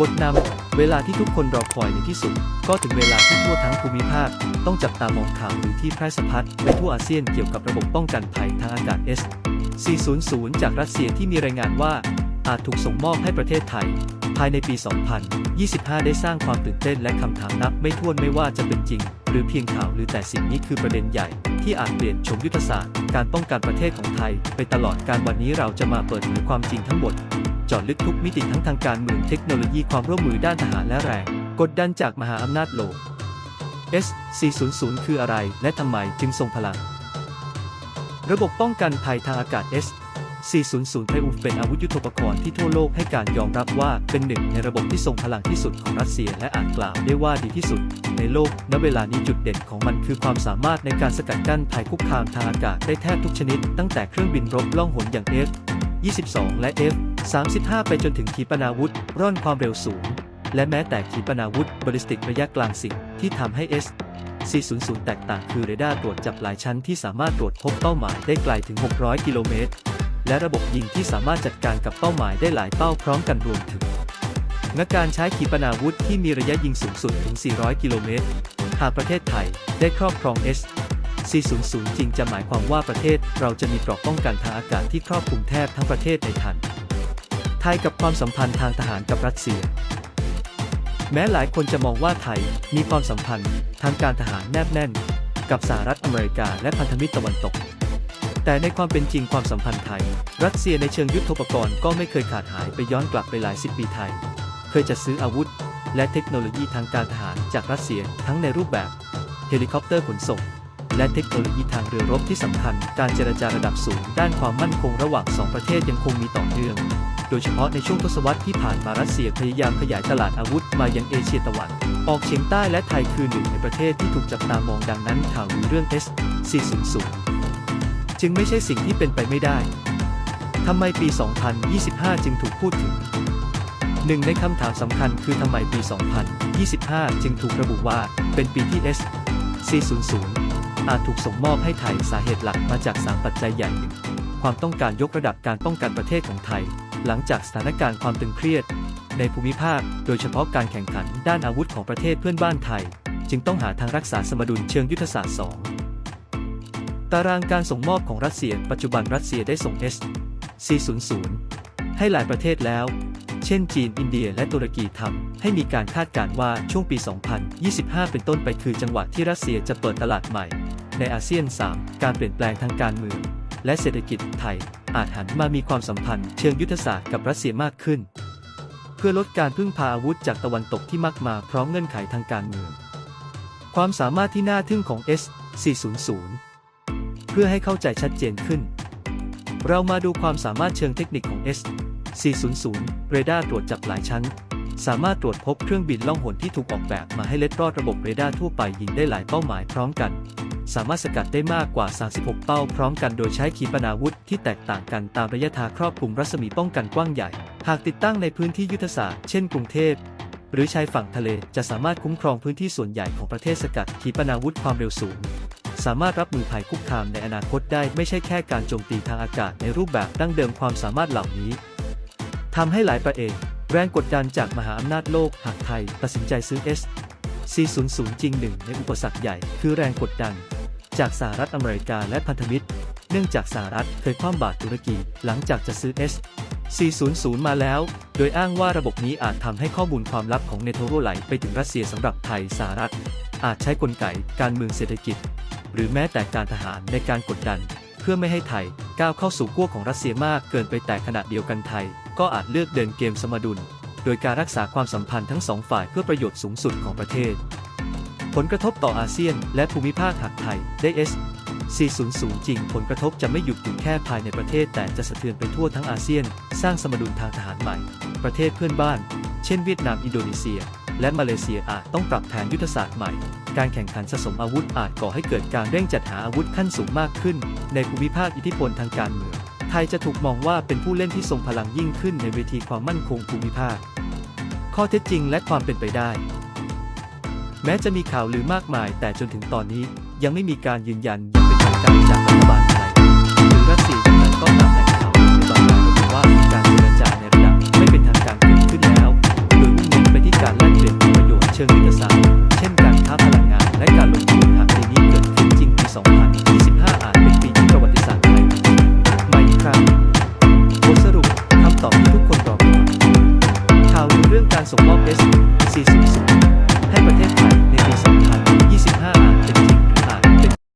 บทนำเวลาที่ทุกคนรอคอยในที่สุด ก็ถึงเวลาที่ทั่วทั้งภูมิภาค ต้องจับตามองข่าวหรือที่แพร่สะพัดไปทั่วอาเซียนเกี่ยวกับระบบป้องกันภัยทางอากาศ S 400 จากรัสเซียที่มีรายงานว่า อาจถูกส่งมอบให้ประเทศไทย ภายในปี 2025 ได้สร้างความตื่นเต้นและคำถามนับไม่ถ้วนไม่ว่าจะเป็นจริง หรือเพียงข่าวหรือแต่สิ่งนี้คือประเด็นใหญ่ ที่อาจเปลี่ยนชมยุทธศาสตร์ การป้องกันประเทศของไทย ไปตลอดการวันนี้เราจะมาเปิดเผยความจริงทั้งหมด จาะลึกทุกมิติทั้งทางการเมืองเทคโนโลยีความร่วมมือด้านทหารและแรง กดดันจากมหาอำนาจโลก S 400 คืออะไรและทำไมจึงทรงพลัง ระบบป้องกันภัยทางอากาศ S 400ไทอูฟเป็นอาวุธยุทโธปกรณ์ที่ทั่วโลกให้การยอมรับว่าเป็นหนึ่งในระบบที่ทรงพลังที่สุดของรัสเซียและอาจกล่าวได้ว่าดีที่สุด ในโลก ณ เวลานี้จุดเด่นของมันคือความสามารถในการสกัดกั้นภัยคุกคามทางอากาศได้แทบทุกชนิด ตั้งแต่เครื่องบินรบล่องหนอย่าง F 22 และ F 35 ไปจนถึงขีปนาวุธ ร่อนความเร็วสูง และแม้แต่ขีปนาวุธบอลิสติกระยะกลางสิ่งที่ทำให้ S 400 แตกต่างคือเรดาร์ตรวจจับหลายชั้นที่สามารถตรวจพบเป้าหมายได้ไกลถึง 600 กิโลเมตร และระบบยิงที่สามารถจัดการกับเป้าหมายได้หลายเป้าพร้อมกันรวมถึงงการใช้ขีปนาวุธที่มีระยะยิงสูงสุดถึง 400 กิโลเมตร หากประเทศไทยได้ครอบครอง S 400 จริงจะหมายความว่าประเทศเราจะมีเกราะป้องกันทางอากาศที่ครอบคลุมแทบทั้งประเทศในทัน ไทยกับความสัมพันธ์ทางทหารกับรัสเซีย แม้หลายคนจะมองว่าไทยมีความสัมพันธ์ทางการทหารแนบแน่น กับสหรัฐอเมริกาและพันธมิตรตะวันตก แต่ในความเป็นจริงความสัมพันธ์ไทย รัสเซียในเชิงยุทธปกรณ์ก็ไม่เคยขาดหายไปย้อนกลับไปหลายสิบปีไทย เคยจะซื้ออาวุธ และเทคโนโลยีทางการทหารจากรัสเซียทั้งในรูปแบบเฮลิคอปเตอร์ขนส่งและเทคโนโลยีทางเรือรบที่สำคัญ การเจรจาระดับสูง ด้านความมั่นคงระหว่างสองประเทศยังคงมีต่อเนื่อง โดยเฉพาะในช่วงทศวรรษที่ผ่านมารัสเซียพยายามขยายตลาดอาวุธมายังเอเชียตะวัน ออกเฉียงใต้และไทยคือหนึ่งในประเทศที่ถูกจับตามองดังนั้นข่าวลือเรื่อง S 400 จึงไม่ใช่สิ่งที่เป็นไปไม่ได้ทำไมปี 2025 จึงถูกพูดถึงหนึ่งในคำถามสำคัญคือทำไมปี 2025 จึงถูกระบุว่าเป็นปีที่ S 400 อาจถูกส่งมอบให้ไทยสาเหตุหลักมาจาก 3 ปัจจัยใหญ่ ความต้องการยกระดับการป้องกันประเทศของไทย หลังจากสถานการณ์ความตึงเครียด ในภูมิภาค โดยเฉพาะการแข่งขันด้านอาวุธของประเทศเพื่อนบ้านไทย จึงต้องหาทางรักษาสมดุลเชิงยุทธศาสตร์ 2 ตารางการส่งมอบของรัสเซีย ปัจจุบันรัสเซียได้ส่ง S 400 ให้หลายประเทศแล้ว เช่น จีน อินเดีย และตุรกีทำให้มีการคาดการณ์ว่าช่วงปี 2025 เป็นต้นไปคือจังหวะที่รัสเซียจะเปิดตลาดใหม่ ในอาเซียน 3 การเปลี่ยนแปลงทางการเมือง และเศรษฐกิจไทย อาจหันมามีความสัมพันธ์เชิงยุทธศาสตร์กับรัสเซียมากขึ้น เพื่อลดการพึ่งพาอาวุธจากตะวันตกที่มักมาพร้อมเงื่อนไขทางการเมือง ความสามารถที่น่าทึ่งของ S 400 เพื่อให้เข้าใจชัดเจนขึ้น เรามาดูความสามารถเชิงเทคนิคของ S 400 เรดาร์ตรวจจับหลายชั้น สามารถตรวจพบเครื่องบินล่องหนที่ถูกออกแบบมาให้เล็ดรอดระบบเรดาร์ทั่วไปยิงได้หลายเป้าหมายพร้อมกัน สามารถสกัดได้มากกว่า 36 เป้าพร้อมกันโดยใช้ขีปนาวุธที่แตกต่างกันตามระยะทางครอบคลุมรัศมีป้องกันกว้างใหญ่ หากติดตั้งในพื้นที่ยุทธศาสตร์เช่นกรุงเทพหรือชายฝั่งทะเลจะสามารถคุ้มครองพื้นที่ส่วนใหญ่ของประเทศสกัดขีปนาวุธความเร็วสูง สามารถรับมือภัยคุกคามในอนาคตได้ไม่ใช่แค่การโจมตีทางอากาศในรูปแบบดั้งเดิมความสามารถเหล่านี้ทำให้หลายประเทศแรงกดดันจากมหาอำนาจโลกหากไทยตัดสินใจซื้อ S 400จริงหนึ่งในอุปสรรคใหญ่คือแรงกดดัน จากสหรัฐอเมริกาและพันธมิตร เนื่องจากสหรัฐเคยคว่ำบาตรตุรกีหลังจากจะซื้อ S 400 มาแล้ว โดยอ้างว่าระบบนี้อาจทำให้ข้อมูลความลับของเนโทโรไหลไปถึงรัสเซียสำหรับไทยสหรัฐ อาจใช้กลไกการเมืองเศรษฐกิจ หรือแม้แต่การทหารในการกดดัน เพื่อไม่ให้ไทยก้าวเข้าสู่ขั้วของรัสเซียมากเกินไปแต่ขณะเดียวกันไทย ก็อาจเลือกเดินเกมสมดุล โดยการรักษาความสัมพันธ์ทั้งสองฝ่ายเพื่อประโยชน์สูงสุดของประเทศ ผลกระทบต่ออาเซียน และภูมิภาคหากไทยได้ S 400 จริง ผลกระทบจะไม่หยุดอยู่แค่ภายในประเทศแต่จะสะเทือนไปทั่วทั้งอาเซียน สร้างสมดุลทางทหารใหม่ ประเทศเพื่อนบ้าน เช่นเวียดนามอินโดนีเซีย และมาเลเซียอาจต้องปรับแผนยุทธศาสตร์ใหม่ การแข่งขันสะสมอาวุธอาจก่อให้เกิดการเร่งจัดหาอาวุธขั้นสูงมากขึ้น ในภูมิภาคอิทธิพลทางการเมืองไทยจะถูกมองว่าเป็นผู้เล่นที่ทรงพลังยิ่งขึ้นในเวทีความมั่นคงภูมิภาค ข้อเท็จจริงและความเป็นไปได้ แม้จะมีข่าวลือมากมาย แต่จนถึงตอนนี้ยังไม่มีการยืนยันอย่างเป็นทางการจากรัฐบาลไทยหรือรัสเซียแต่ก็ตามแหล่งข่าวในบางรายระบุว่าการเจรจาในระดับไม่เป็นทางการเกิดขึ้นแล้ว โดยมุ่งเน้นไปที่การแลกเปลี่ยนผลประโยชน์เชิงยุทธศาสตร์เช่นการค้าพลังงานและการลงทุนหากปีนี้เกิดขึ้นจริงปี 2025 อาจเป็นปีที่ประวัติศาสตร์ไทยมาอีกครั้งบทสรุปคำตอบที่ทุกคนรอคอยข่าวลือเรื่องการส่งมอบ S 4 0